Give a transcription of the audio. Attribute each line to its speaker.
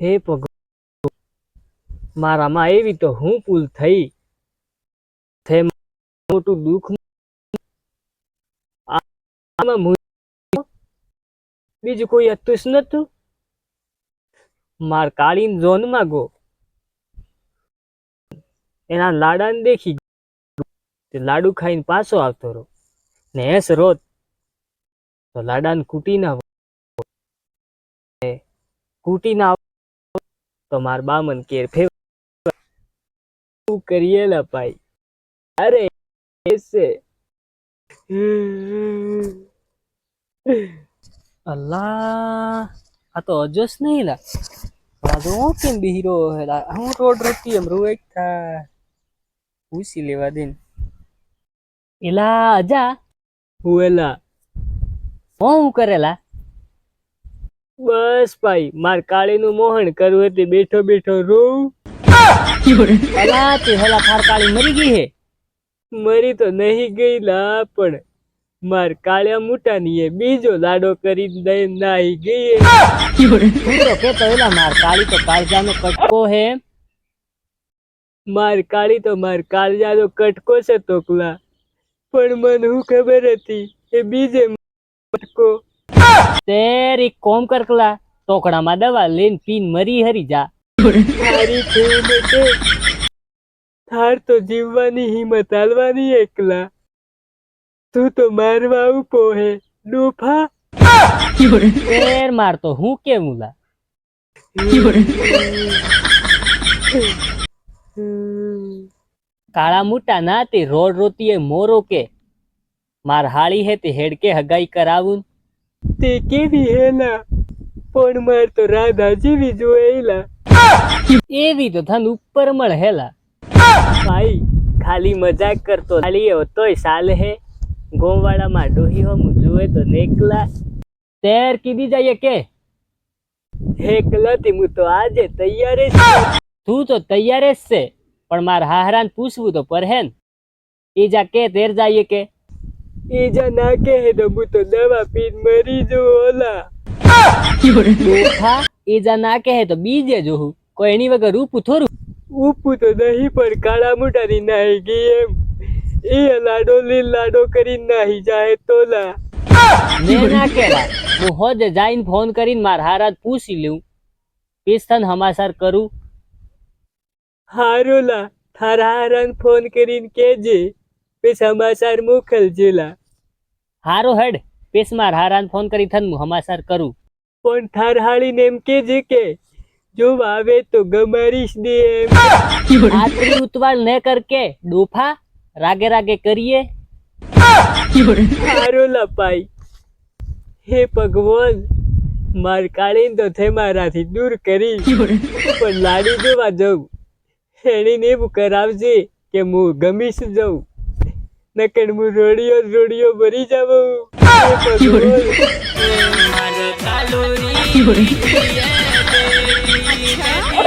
Speaker 1: હે ભગવાન, મારામાં એવી તો હું ભૂલ થઈ. તે મોટું દુઃખ બીજું કોઈ હતું નતું. માર કાળીન ઝોનમાં ગો એના લાડાને દેખી લાડુ ખાઈને પાછો આવતો રહો ને હેસ રોત તો લાડાને કૂટી ના કૂટી ના તો માર બામન કેર ફેર શું કરીએ લપાઈ અરે એસે. અલ્લાહ આ તો અજસ નહીં લા. હું કેમ બિહીરો હેલા હું રોડ રોટી એમ રોજ થા. પૂછી લેવા દે એલા અજા. હું એલા? હું કરેલા બસ ભાઈ, માર કાળીનું મોહન કરવું હતી બેઠો બેઠો રોઉં. અલા તે હેલા મરી ગઈ હે. મરી તો નહીં ગઈ લા પણ માર કાળિયા મુટાની એ બીજો લાડો કરી દઈ નાહી ગઈ હે. તું તો એલા માર કાળી તો કાળજાનો કટકો હે. માર કાળી તો માર કાળજાનો કટકો છે તોકલા. પણ મને હું ખબર હતી, એ બીજે કટકો તેરી કોમ કરકલા ટોકડામાં દવા લઈને પીન મરી હરી જા થાર તો જીવવાની હિંમત હાલવાની એકલા તું તો મારવા ઉપો હે ડોફા તેર મારતો હું કેમુલા કાળા મુટા ના તે રોડ રોતીએ મોરો કે માર હાળી હે તે હેડકે હગાઈ કરાવું તે કેવી હેલા પણ માર તો રાધા જેવી જોયેલા એવી તો થન ઉપર મળ હેલા. ભાઈ, ખાલી મજાક કરતો ખાલી એ તોય સાલ હે. ગોવાળામાં ડોહી હમ જુએ તો નેકલા. તેર કીધી જાય કે? એકલાથી હું તો આજે તૈયાર જ તું તો તૈયાર જ છે, પણ મારા હાહરાન પૂછવું તો પર હેન એ જા કે, તેર જાઈએ કે? એ જા ના કે હે તો દવા પીન મરી જઉં ઓલા. ઈજા જા ના કહે તો બીજે જોહું કોઈ એની વગર રૂપું થોરું ઉપું તો નહીં પણ કાળા મોટાની નાહી ગઈ એમ. એ લાડો લીલ લાડો કરી નાહી જાય તોલા ને ના કેલા હું હોજે જાઈને ફોન કરીને માર હારાત પૂછી લઉં. પિસ્તન હમાસર કરું. હારોલા થારા હારાન ફોન કરીને કેજે પે સમાચાર મોકલજેલા હારો હેડ પેસમાર હારાન ફોન કરી થન હું હમાસાર કરું. પણ થાર હાળીને એમ કેજે કે જો આવે તો ગમારીશ દે એમ. આટલી ઉતવાળ ને કર કે ડોફા રાગે રાગે કરીએ. હારો લપાઈ. હે ભગવાન માર કાળીને તો થે મારાથી દૂર કરી પણ લાડી દેવા જઉં. એણીને એવું કરાવજે કે હું ગમીશ જઉં. નકર હું રોડિયો રોડિયો ભરી જાવ ભગવાન